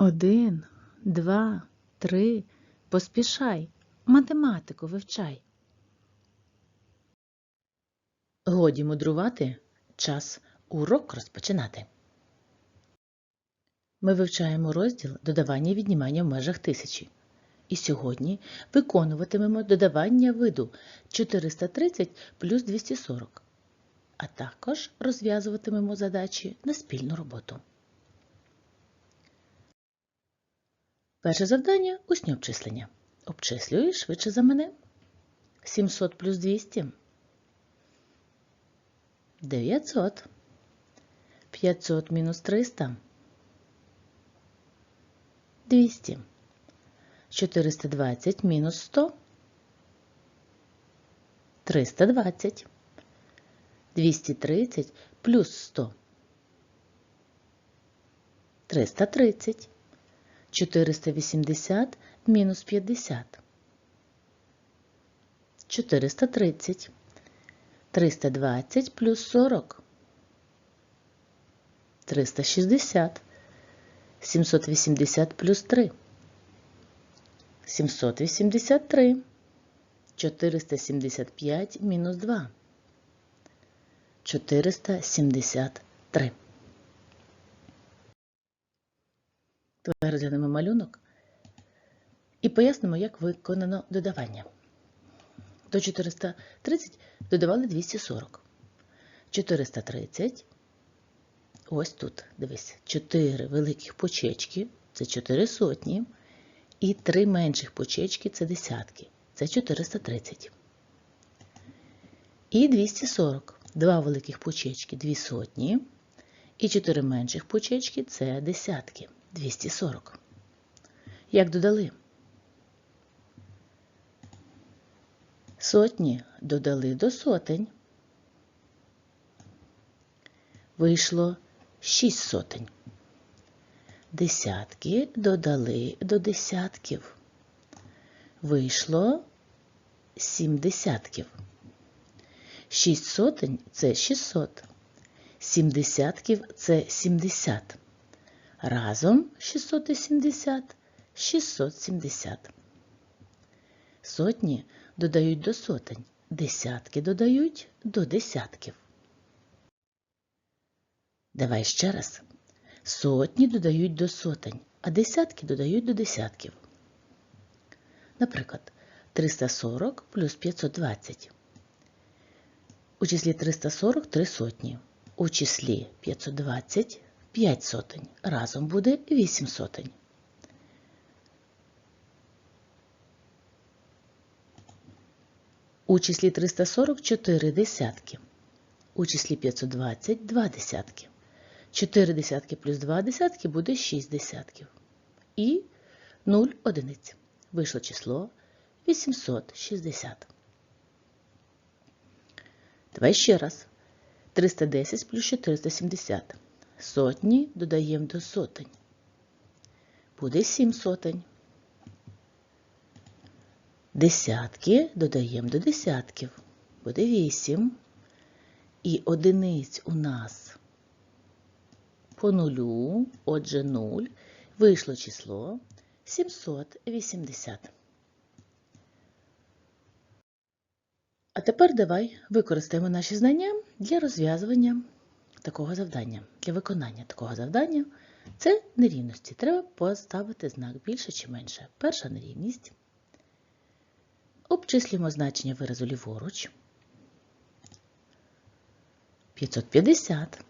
Один, два, три. Поспішай. Математику вивчай. Годі мудрувати. Час урок розпочинати. Ми вивчаємо розділ додавання віднімання в межах тисячі. І сьогодні виконуватимемо додавання виду 430 плюс 240, а також розв'язуватимемо задачі на спільну роботу. Перше завдання – усні обчислення. Обчислюй швидше за мене. 700 плюс 200 – 900. 500 мінус 300 – 200. 420 мінус 100 – 320. 230 плюс 100 – 330. 480 мінус 50. 430. 320 плюс 40. 360. 780 плюс 3. 783. 475 мінус 2. 473. Давай розглянемо малюнок і пояснимо, як виконано додавання. До 430 додавали 240. 430. Ось тут, дивись, 4 великих почечки це 4 сотні. І 3 менших почечки це десятки. Це 430. І 240. Два великих почечки 2 сотні. І 4 менших почечки це десятки. 240. Як додали? Сотні додали до сотень. Вийшло 6 сотень. Десятки додали до десятків. Вийшло 7 десятків. 6 сотень це 600. 7 десятків це 70. Разом 670 – 670. Сотні додають до сотень, десятки додають до десятків. Давай ще раз. Сотні додають до сотень, а десятки додають до десятків. Наприклад, 340 плюс 520. У числі 340 – 3 сотні. У числі 520 – 5 сотень. Разом буде 8 сотень. У числі 340 – 4 десятки. У числі 520 – 2 десятки. 4 десятки плюс 2 десятки буде 6 десятків. І 0 одиниць. Вийшло число 860. Давай ще раз. 310 плюс 470. Сотні додаємо до сотень. Буде 7 сотень. Десятки додаємо до десятків. Буде 8. І одиниць у нас по нулю, отже 0, вийшло число 780. А тепер давай використаємо наші знання для розв'язування такого завдання. Для виконання такого завдання це нерівності. Треба поставити знак більше чи менше. Перша нерівність. Обчислюємо значення виразу ліворуч. 550.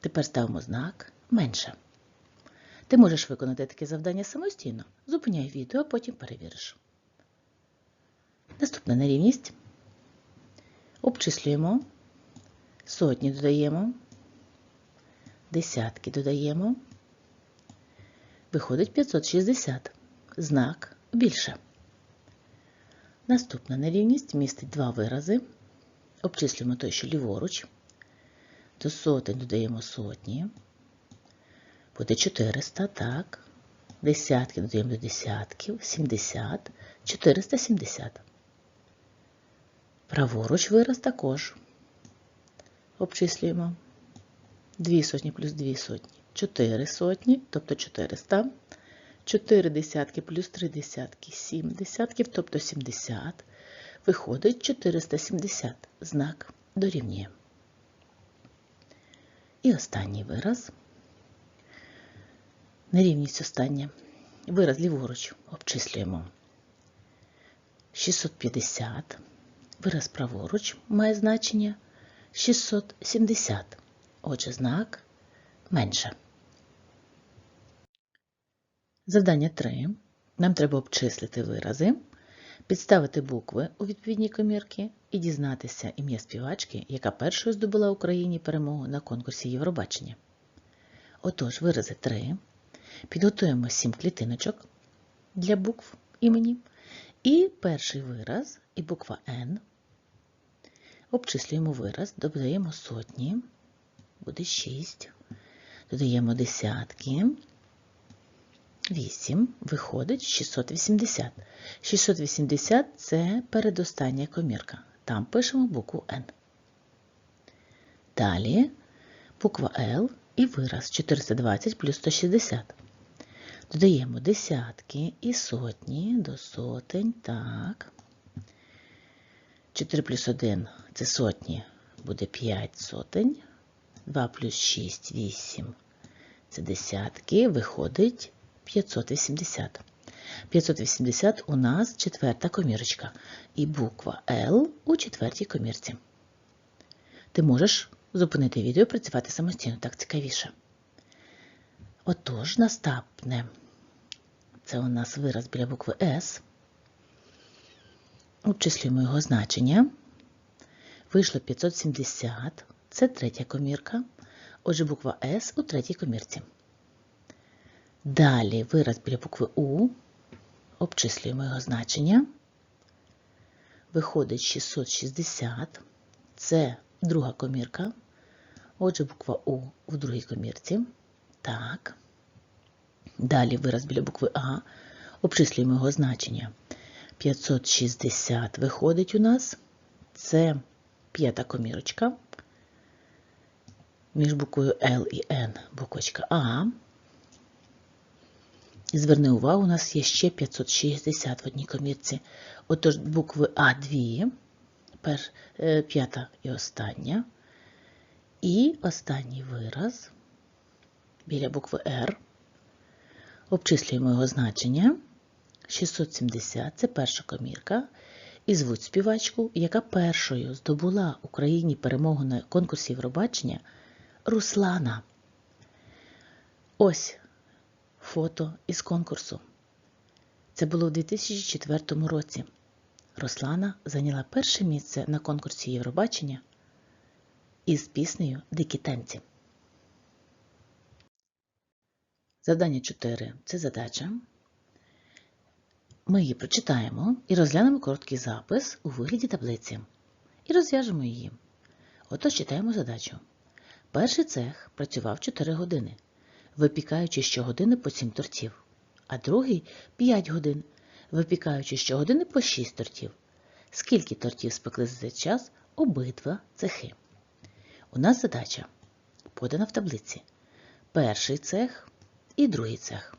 Тепер ставимо знак менше. Ти можеш виконати таке завдання самостійно. Зупиняй відео, а потім перевіриш. Наступна нерівність. Обчислюємо. Сотні додаємо. Десятки додаємо. Виходить 560. Знак більше. Наступна нерівність містить два вирази. Обчислюємо той, що ліворуч. До сотень додаємо сотні. Буде 400, так. Десятки додаємо до десятків. 70, 470. Праворуч вираз також. Обчислюємо. 2 сотні плюс 2 сотні. 4 сотні, тобто 400. 4 десятки плюс 3 десятки 7 десятків, тобто 70. Виходить 470. Знак дорівнює. І останній вираз. Нерівність остання. Вираз ліворуч обчислюємо. 650. Вираз праворуч має значення 670. Отже, знак менше. Завдання 3. Нам треба обчислити вирази, підставити букви у відповідні комірки і дізнатися ім'я співачки, яка першою здобула Україні перемогу на конкурсі Євробачення. Отож, вирази 3. Підготуємо 7 клітиночок для букв імені. І перший вираз, і буква Н. Обчислюємо вираз, додаємо сотні, буде 6. Додаємо десятки. 8, виходить 680. 680 це передостання комірка. Там пишемо букву Н. Далі буква Л і вираз 420 плюс 160. Додаємо десятки і сотні до сотень. Так. 4 плюс 1 це сотні, буде 5 сотень. 2 плюс 6 8. Це десятки, виходить 580. 580 у нас четверта комірочка. І буква L у четвертій комірці. Ти можеш зупинити відео і працювати самостійно, так цікавіше. Отож, наступне. Це у нас вираз біля букви S. Обчислюємо його значення. Вийшло 570. Це третя комірка. Отже, буква S у третій комірці. Далі вираз біля букви У. Обчислюємо його значення. Виходить 660. Це друга комірка. Отже, буква У в другій комірці. Так. Далі вираз біля букви А. Обчислюємо його значення. 560 виходить у нас. Це п'ята комірочка. Між буквою Л і Н буквочка А. І зверни увагу, у нас є ще 560 в одній комірці. Отож, букви А2, пер, е, п'ята і остання. І останній вираз біля букви Р. Обчислюємо його значення. 670 це перша комірка. І звуть співачку, яка першою здобула Україні перемогу на конкурсі Євробачення Руслана. Ось фото із конкурсу. Це було у 2004 році. Руслана зайняла перше місце на конкурсі Євробачення із піснею Дикі танці. Завдання 4 це задача. Ми її прочитаємо і розглянемо короткий запис у вигляді таблиці. І розв'яжемо її. Отож читаємо задачу. Перший цех працював 4 години, випікаючи щогодини по 7 тортів, а другий 5 годин, випікаючи щогодини по 6 тортів. Скільки тортів спекли за цей час обидва цехи? У нас задача подана в таблиці. Перший цех і другий цех.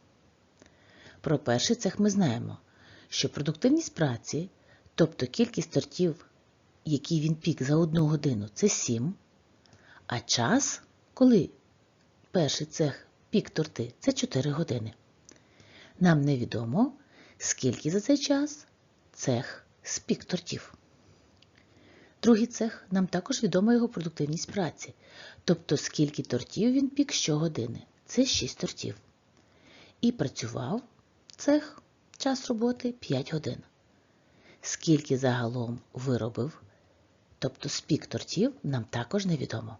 Про перший цех ми знаємо, що продуктивність праці, тобто кількість тортів, які він пік за одну годину, це 7, а час, коли перший цех пік торти, це 4 години. Нам невідомо, скільки за цей час цех спік тортів. Другий цех нам також відома його продуктивність праці, тобто скільки тортів він пік щогодини. Це 6 тортів. І працював цех час роботи 5 годин. Скільки загалом виробив, тобто спік тортів, нам також невідомо.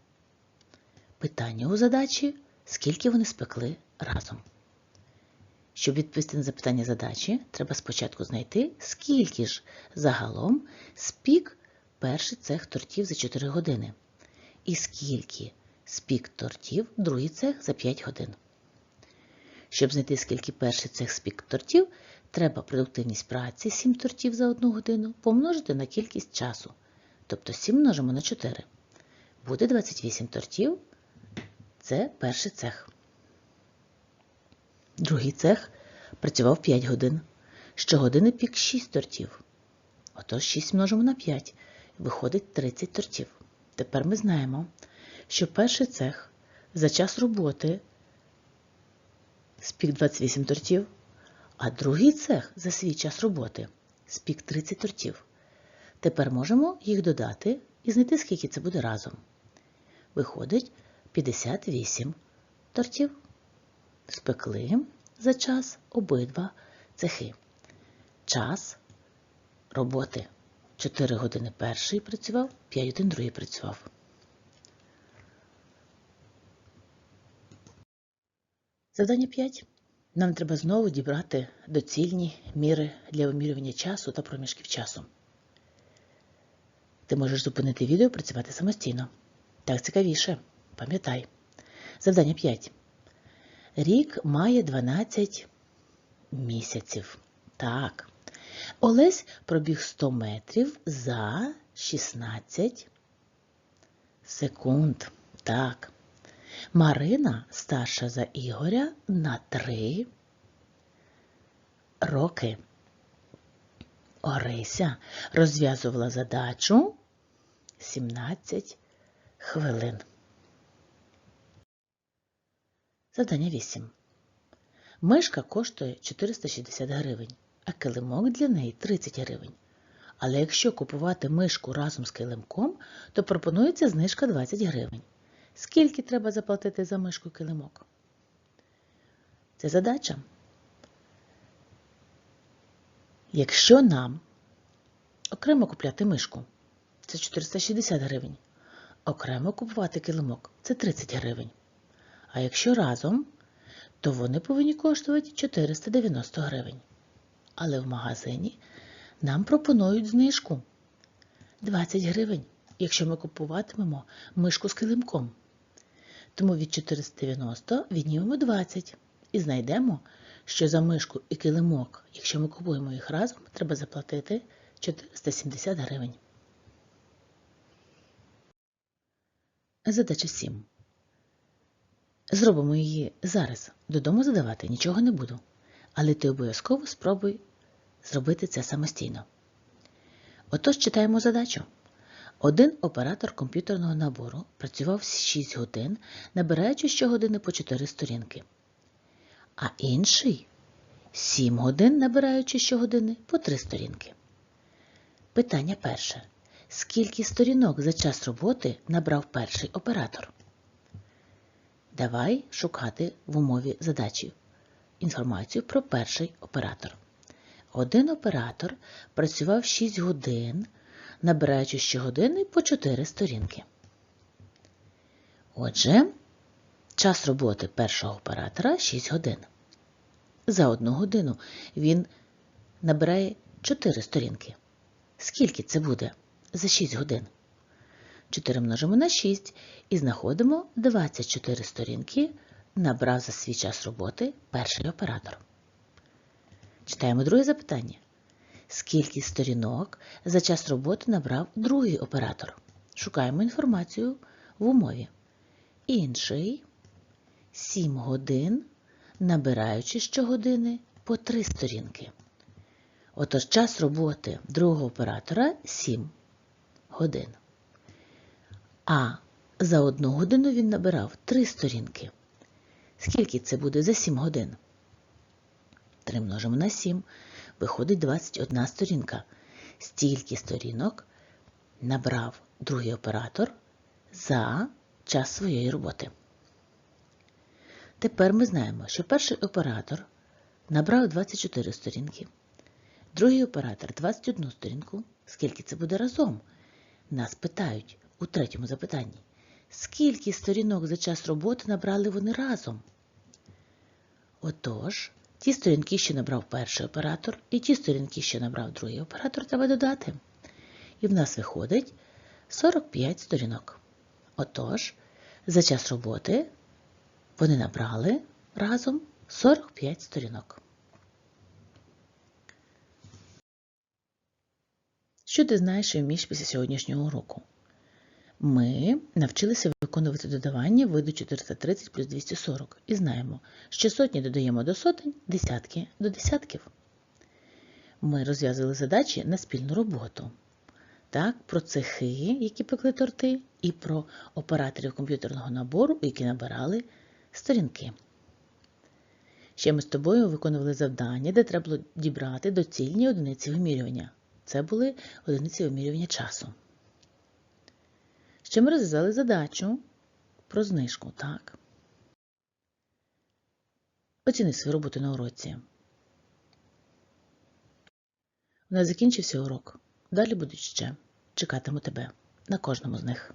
Питання у задачі, скільки вони спекли разом. Щоб відповісти на запитання задачі, треба спочатку знайти, скільки ж загалом спік перший цех тортів за 4 години. І скільки спік тортів другий цех за 5 годин. Щоб знайти, скільки перший цех спік тортів, треба продуктивність праці 7 тортів за 1 годину помножити на кількість часу. Тобто 7 множимо на 4. Буде 28 тортів. Це перший цех. Другий цех працював 5 годин. Щогодини пік 6 тортів. Отож 6 множимо на 5. Виходить 30 тортів. Тепер ми знаємо, що перший цех за час роботи спік 28 тортів, а другий цех за свій час роботи спік 30 тортів. Тепер можемо їх додати і знайти, скільки це буде разом. Виходить 58 тортів. Спекли за час обидва цехи. Час роботи. 4 години перший працював, 5 годин другий працював. Завдання 5. Нам треба знову дібрати доцільні міри для вимірювання часу та проміжків часу. Ти можеш зупинити відео і працювати самостійно. Так цікавіше. Пам'ятай. Завдання 5. Рік має 12 місяців. Так. Олесь пробіг 100 метрів за 16 секунд. Так. Марина старша за Ігоря на 3 роки. Орися розв'язувала задачу 17 хвилин. Завдання 8. Мишка коштує 460 гривень, а килимок для неї 30 гривень. Але якщо купувати мишку разом з килимком, то пропонується знижка 20 гривень. Скільки треба заплатити за мишку килимок? Це задача. Якщо нам окремо купляти мишку, це 460 гривень, окремо купувати килимок це 30 гривень. А якщо разом, то вони повинні коштувати 490 гривень. Але в магазині нам пропонують знижку 20 гривень, якщо ми купуватимемо мишку з килимком. Тому від 490 віднімемо 20 і знайдемо, що за мишку і килимок, якщо ми купуємо їх разом, треба заплатити 470 гривень. Задача 7. Зробимо її зараз. Додому задавати нічого не буду. Але ти обов'язково спробуй зробити це самостійно. Отож читаємо задачу. Один оператор комп'ютерного набору працював 6 годин, набираючи щогодини по 4 сторінки, а інший 7 годин, набираючи щогодини по 3 сторінки. Питання перше. Скільки сторінок за час роботи набрав перший оператор? Давай шукати в умові задачі інформацію про перший оператор. Один оператор працював 6 годин, набираючи щогодини по 4 сторінки. Отже, час роботи першого оператора 6 годин. За одну годину він набирає 4 сторінки. Скільки це буде за 6 годин? 4 множимо на 6 і знаходимо 24 сторінки, набрав за свій час роботи перший оператор. Читаємо друге запитання. Скільки сторінок за час роботи набрав другий оператор? Шукаємо інформацію в умові. Інший 7 годин, набираючи щогодини по 3 сторінки. Отож, час роботи другого оператора 7 годин. А за одну годину він набирав 3 сторінки. Скільки це буде за 7 годин? 3 множимо на 7. Виходить 21 сторінка. Стільки сторінок набрав другий оператор за час своєї роботи. Тепер ми знаємо, що перший оператор набрав 24 сторінки, другий оператор 21 сторінку. Скільки це буде разом? Нас питають у третьому запитанні. Скільки сторінок за час роботи набрали вони разом? Отож, ті сторінки, що набрав перший оператор, і ті сторінки, що набрав другий оператор, треба додати. І в нас виходить 45 сторінок. Отож, за час роботи вони набрали разом 45 сторінок. Що ти знаєш і вмієш після сьогоднішнього уроку? Ми навчилися виконувати додавання виду 430 плюс 240 і знаємо, що сотні додаємо до сотень, десятки до десятків. Ми розв'язали задачі на спільну роботу. Так, про цехи, які пекли торти, і про операторів комп'ютерного набору, які набирали сторінки. Ще ми з тобою виконували завдання, де треба було дібрати доцільні одиниці вимірювання. Це були одиниці вимірювання часу. Ще ми розв'язали задачу про знижку, так? Оціни свою роботу на уроці. У нас закінчився урок. Далі будуть ще. Чекатиму тебе на кожному з них.